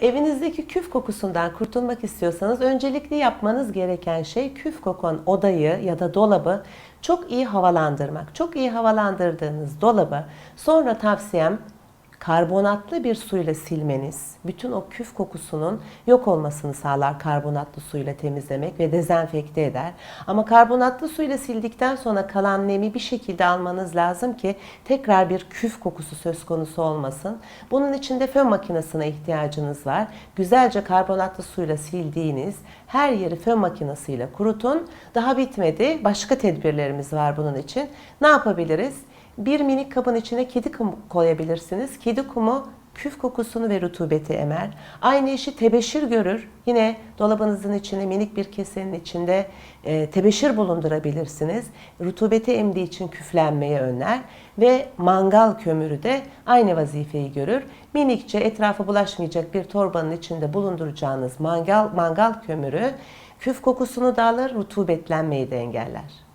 Evinizdeki küf kokusundan kurtulmak istiyorsanız öncelikli yapmanız gereken şey küf kokan odayı ya da dolabı çok iyi havalandırmak. Çok iyi havalandırdığınız dolabı sonra tavsiyem karbonatlı bir suyla silmeniz bütün o küf kokusunun yok olmasını sağlar karbonatlı suyla temizlemek ve dezenfekte eder. Ama karbonatlı suyla sildikten sonra kalan nemi bir şekilde almanız lazım ki tekrar bir küf kokusu söz konusu olmasın. Bunun için de fön makinesine ihtiyacınız var. Güzelce karbonatlı suyla sildiğiniz her yeri fön makinesiyle kurutun. Daha bitmedi. Başka tedbirlerimiz var bunun için. Ne yapabiliriz? Bir minik kabın içine kedi kumu koyabilirsiniz. Kedi kumu küf kokusunu ve rutubeti emer. Aynı işi tebeşir görür. Yine dolabınızın içine minik bir kesenin içinde e, tebeşir bulundurabilirsiniz. Rutubeti emdiği için küflenmeyi önler ve mangal kömürü de aynı vazifeyi görür. Minikçe etrafa bulaşmayacak bir torbanın içinde bulunduracağınız mangal mangal kömürü küf kokusunu da alır, rutubetlenmeyi de engeller.